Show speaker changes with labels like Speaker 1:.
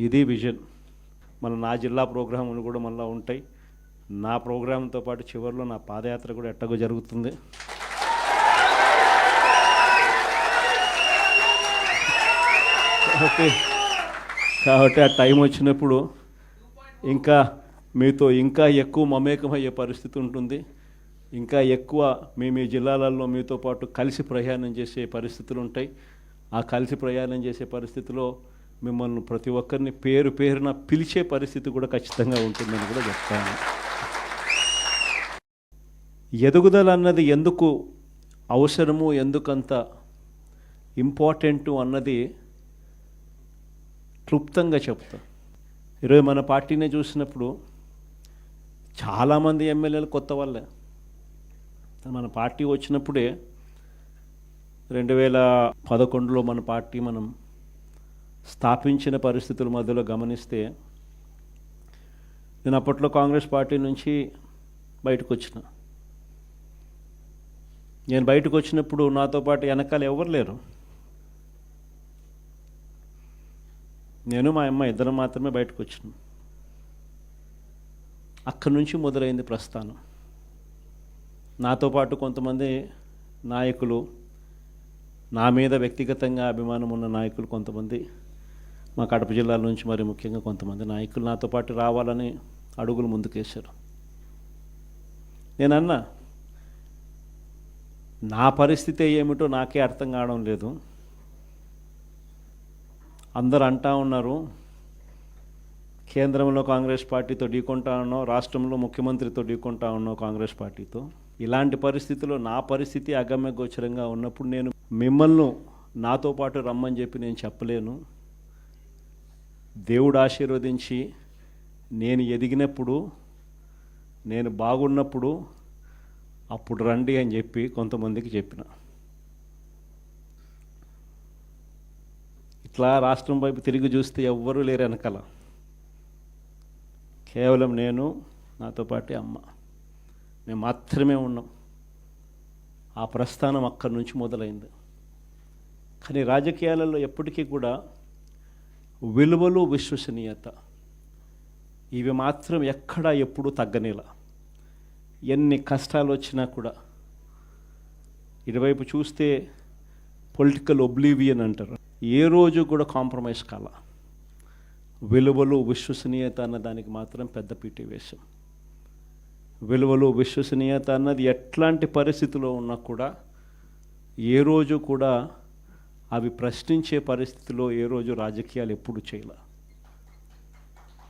Speaker 1: ఇది విజన్. మన నా జిల్లా ప్రోగ్రాములు కూడా మళ్ళీ ఉంటాయి. నా ప్రోగ్రాంతో పాటు చివరిలో నా పాదయాత్ర కూడా ఎట్టగో జరుగుతుంది. కాబట్టి కాబట్టి ఆ టైం వచ్చినప్పుడు ఇంకా మీతో ఇంకా ఎక్కువ మమేకమయ్యే పరిస్థితి ఉంటుంది. ఇంకా ఎక్కువ మీ మీ జిల్లాలలో మీతో పాటు కలిసి ప్రయాణం చేసే పరిస్థితులు ఉంటాయి. ఆ కలిసి ప్రయాణం చేసే పరిస్థితిలో మిమ్మల్ని ప్రతి ఒక్కరిని పేరు పేరున పిలిచే పరిస్థితి కూడా ఖచ్చితంగా ఉంటుందని కూడా చెప్తాను. ఎదుగుదల అన్నది ఎందుకు అవసరము ఎందుకంత ఇంపార్టెంటు అన్నది క్లుప్తంగా చెప్తా. ఈరోజు మన పార్టీని చూసినప్పుడు చాలామంది ఎమ్మెల్యేలు కొత్త వాళ్ళే. మన పార్టీ వచ్చినప్పుడే రెండు వేల పదకొండులో మన పార్టీ మనం స్థాపించిన పరిస్థితుల మధ్యలో గమనిస్తే నేను అప్పట్లో కాంగ్రెస్ పార్టీ నుంచి బయటకు వచ్చిన. నేను బయటకు వచ్చినప్పుడు నాతో పాటు వెనకాల ఎవరు లేరు. నేను మా అమ్మ ఇద్దరం మాత్రమే బయటకు వచ్చిన. అక్కడి నుంచి మొదలైంది ప్రస్థానం. నాతో పాటు కొంతమంది నాయకులు నా మీద వ్యక్తిగతంగా అభిమానం ఉన్న నాయకులు కొంతమంది మా కడప జిల్లాల నుంచి మరి ముఖ్యంగా కొంతమంది నాయకులు నాతో పాటు రావాలని అడుగులు ముందుకేశారు. నేను నా పరిస్థితి ఏమిటో నాకే అర్థం కావడం లేదు. అందరు అంటా ఉన్నారు కేంద్రంలో కాంగ్రెస్ పార్టీతో ఢీకొంటా ఉన్నాం రాష్ట్రంలో ముఖ్యమంత్రితో ఢీకొంటా ఉన్నాం కాంగ్రెస్ పార్టీతో. ఇలాంటి పరిస్థితుల్లో నా పరిస్థితి అగమ్య గోచరంగా ఉన్నప్పుడు నేను మిమ్మల్ని నాతో పాటు రమ్మని చెప్పి నేను చెప్పలేను. దేవుడు ఆశీర్వదించి నేను ఎదిగినప్పుడు నేను బాగున్నప్పుడు అప్పుడు రండి అని చెప్పి కొంతమందికి చెప్పిన. ఇట్లా రాష్ట్రం వైపు తిరిగి చూస్తే ఎవ్వరూ లేరు వెనకాల. కేవలం నేను నాతో పాటు అమ్మ. మేము మాత్రమే ఉన్నాం. ఆ ప్రస్థానం అక్కడి నుంచి మొదలైంది. కానీ రాజకీయాలలో ఎప్పటికీ కూడా విలువలు విశ్వసనీయత. ఇవి మాత్రం ఎక్కడ ఎప్పుడూ తగ్గనేలా. ఎన్ని కష్టాలు వచ్చినా కూడా. ఇటువైపు చూస్తే పొలిటికల్ ఒబ్లీవియన్ అంటారు. ఏ రోజు కూడా కాంప్రమైజ్ కాల. విలువలు విశ్వసనీయత అన్న దానికి మాత్రం పెద్ద పీటీ వేశాం విలువలు విశ్వసనీయత అన్నది ఎట్లాంటి పరిస్థితిలో ఉన్నా కూడా ఏ రోజు కూడా అవి ప్రశ్నించే పరిస్థితిలో ఏ రోజు రాజకీయాలు ఎప్పుడు చేయలే.